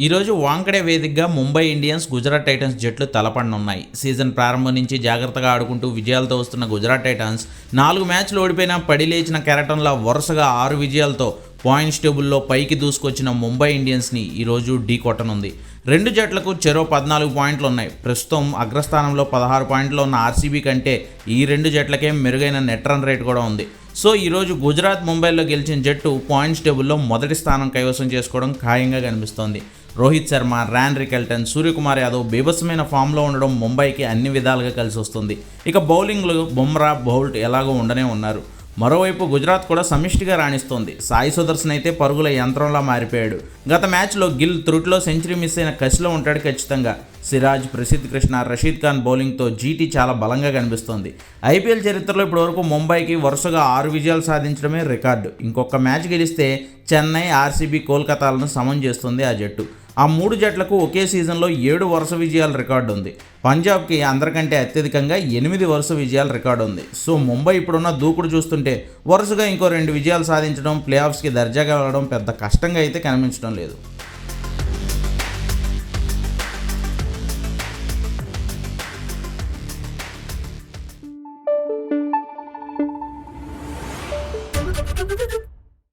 ఈరోజు వాంకడే వేదికగా Mumbai Indians Gujarat Titans జట్లు తలపడనున్నాయి. సీజన్ ప్రారంభం నుంచి జాగ్రత్తగా ఆడుకుంటూ విజయాలతో వస్తున్న గుజరాత్ టైటన్స్ నాలుగు మ్యాచ్లు ఓడిపోయినా పడి లేచిన వరుసగా ఆరు విజయాలతో పాయింట్స్ టేబుల్లో పైకి దూసుకొచ్చిన ముంబై ఇండియన్స్ని ఈరోజు ఢీ కొట్టనుంది రెండు జట్లకు చెరో పద్నాలుగు పాయింట్లు ఉన్నాయి ప్రస్తుతం అగ్రస్థానంలో పదహారు పాయింట్లు ఉన్న ఆర్సీబీ కంటే ఈ రెండు జట్లకే మెరుగైన నెట్ రన్ రేట్ కూడా ఉంది. సో ఈరోజు గుజరాత్ ముంబైలో గెలిచిన జట్టు పాయింట్స్ టేబుల్లో మొదటి స్థానం కైవసం చేసుకోవడం ఖాయంగా కనిపిస్తోంది. రోహిత్ శర్మ ర్యాన్ రికెల్టన్ సూర్యకుమార్ యాదవ్ బీభత్సమైన ఫామ్లో ఉండడం ముంబైకి అన్ని విధాలుగా కలిసి వస్తుంది ఇక బౌలింగ్లో బుమ్రా బౌల్ట్ ఎలాగో ఉండనే ఉన్నారు. మరోవైపు గుజరాత్ కూడా సమిష్టిగా రాణిస్తోంది. సాయి సుదర్శన్ అయితే పరుగుల యంత్రంలా మారిపోయాడు. గత మ్యాచ్లో గిల్ త్రుటిలో సెంచరీ మిస్ అయిన కసిలో ఉంటాడు ఖచ్చితంగా. సిరాజ్ ప్రసిద్ధ్ కృష్ణ రషీద్ ఖాన్ బౌలింగ్తో జీటీ చాలా బలంగా కనిపిస్తోంది. ఐపీఎల్ చరిత్రలో ఇప్పటివరకు ముంబైకి వరుసగా ఆరు విజయాలు సాధించడమే రికార్డు. ఇంకొక మ్యాచ్ గెలిస్తే చెన్నై ఆర్సీబీ కోల్కతాలను సమం చేస్తుంది ఆ జట్టు. ఆ మూడు జట్లకు ఒకే సీజన్లో ఏడు వరుస విజయాల రికార్డు ఉంది. పంజాబ్కి అందరికంటే అత్యధికంగా ఎనిమిది వరుస విజయాల రికార్డు ఉంది. సో ముంబై ఇప్పుడున్న దూకుడు చూస్తుంటే వరుసగా ఇంకో రెండు విజయాలు సాధించడం ప్లే ఆఫ్స్కి దర్జాగా వెళ్ళడం పెద్ద కష్టంగా అయితే కనిపించడం లేదు.